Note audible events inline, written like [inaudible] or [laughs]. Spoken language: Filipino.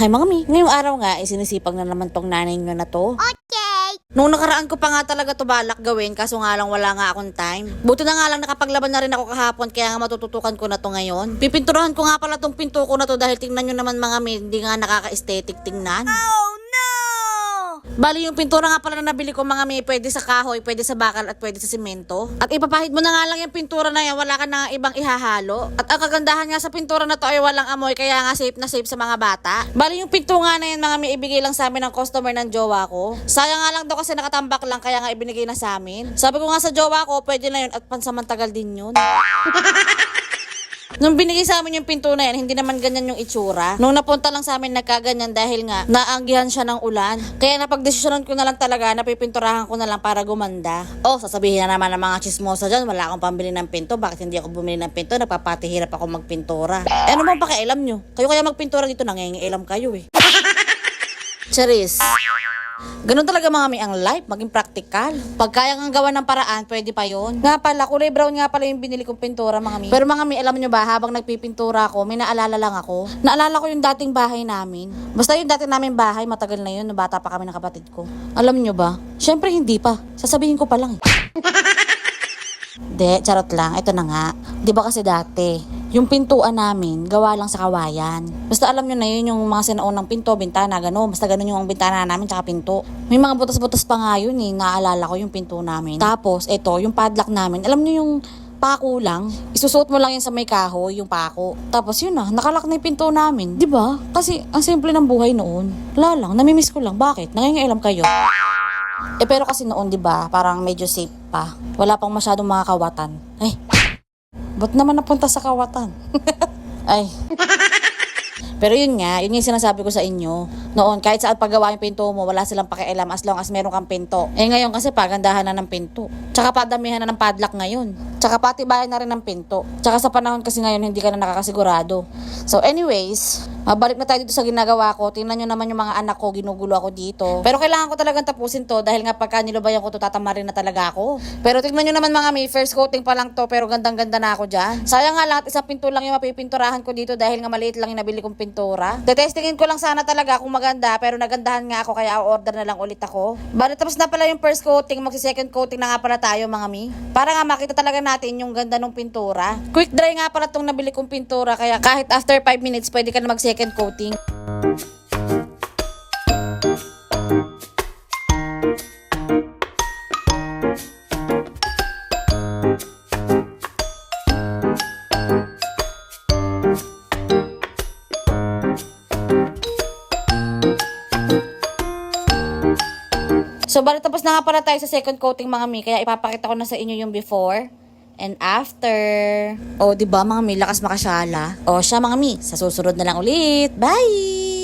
Hi mga mi, ngayong araw nga, isinisipag na naman tong nanay nyo na to. Okay. Nung nakaraan ko pa nga talaga to balak gawin, kaso nga lang wala nga akong time. Buti na nga lang nakapaglaban na rin ako kahapon, kaya nga matututukan ko na to ngayon. Pipinturahan ko nga pala tong pinto ko na to dahil tingnan nyo naman mga mi, hindi nga nakaka-aesthetic tingnan. Oh! Bali yung pintura nga pala na nabili ko mga mi, pwede sa kahoy, pwede sa bakal at pwede sa simento. At ipapahid mo na nga lang yung pintura na yan, wala ka na ibang ihahalo. At ang kagandahan nga sa pintura na to ay walang amoy, kaya nga safe na safe sa mga bata. Bali yung pinto nga na yan mga mi, ibigay lang sa amin ng customer ng jowa ko. Sayang nga lang daw kasi nakatambak lang, kaya nga ibinigay na sa amin. Sabi ko nga sa jowa ko, pwede na yun at pansamantagal din yun. [laughs] Nung binigay sa amin yung pinto na yan, hindi naman ganyan yung itsura. Nung napunta lang sa amin, nagkaganyan dahil nga naanggihan siya ng ulan. Kaya napagdesisyonan ko na lang talaga, napipinturahan ko na lang para gumanda. Oh, sasabihin na naman ng mga chismosa dyan, wala akong pambili ng pinto. Bakit hindi ako bumili ng pinto? Nagpapatihirap ako magpintura. Eh, ano bang pakialam nyo? Kayo kaya magpintura dito, nangingialam kayo eh. [laughs] Charis. Ganun talaga mga mi ang life, maging practical. Pag kaya nga gawa ng paraan, pwede pa yon. Nga pala, kulay brown nga pala yung binili kong pintura mga mi. Pero mga mi, alam nyo ba, habang nagpipintura ako, may naalala lang ako. Naalala ko yung dating bahay namin. Basta yung dating namin bahay, matagal na yun, nung bata pa kami ng kapatid ko. Alam nyo ba? Siyempre hindi pa. Sasabihin ko pa lang eh. [laughs] De, charot lang. Ito na nga. Di ba kasi dati, yung pintuan namin, gawa lang sa kawayan. Basta alam nyo na yun, yung mga sinaunang pinto, bintana, gano'n. Basta gano'n yung bintana namin, tsaka pinto. May mga butas-butas pa nga yun eh. Naalala ko yung pinto namin. Tapos, ito, yung padlock namin. Alam nyo yung pako lang, isusuot mo lang yun sa may kahoy, yung pako. Tapos yun na, nakalak na yung pinto namin. Ba? Kasi ang simple ng buhay noon. Wala lang, namimiss ko lang. Bakit? Nangingailam kayo? Eh pero kasi noon, 'di ba, parang medyo safe pa. Wala pang masyadong mga kawatan. Ay. Ba't naman napunta sa kawatan? [laughs] Ay. Pero yun nga, yun yung sinasabi ko sa inyo. Noon, kahit saan paggawa yung pinto mo, wala silang pakialam as long as meron kang pinto. Eh ngayon kasi pagandahan na ng pinto. Tsaka padamihan na ng padlock ngayon. Tsaka pati bayan na rin ng pinto. Tsaka sa panahon kasi ngayon, hindi ka na nakakasigurado. So anyways, mabalik na tayo dito sa ginagawa ko. Tingnan nyo naman yung mga anak ko, ginugulo ako dito. Pero kailangan ko talagang tapusin to dahil nga pagka nilubayan ko to, tatamarin na talaga ako. Pero tingnan nyo naman mga may first coating pa lang to, pero gandang-ganda na ako dyan. Sayang nga lang isang pinto lang yung mapipinturahan ko dito dahil nga maliit lang yung nabili kong pintura. Tetestingin ko lang sana talaga kung maganda, pero nagandahan nga ako kaya order na lang ulit ako. Bali tapos na pala yung first coating, magsi second coating na nga pala tayo mga mi. Para nga makita talaga natin yung ganda ng pintura. Quick dry nga pala tong nabili kong pintura, kaya kahit after 5 minutes pwede ka na mag second coating. So, bali tapos na nga pala tayo sa second coating mga mi. Kaya ipapakita ko na sa inyo yung before and after. O, di ba mga mi, lakas makasyala. O, siya mga mi, sa susunod na lang ulit. Bye!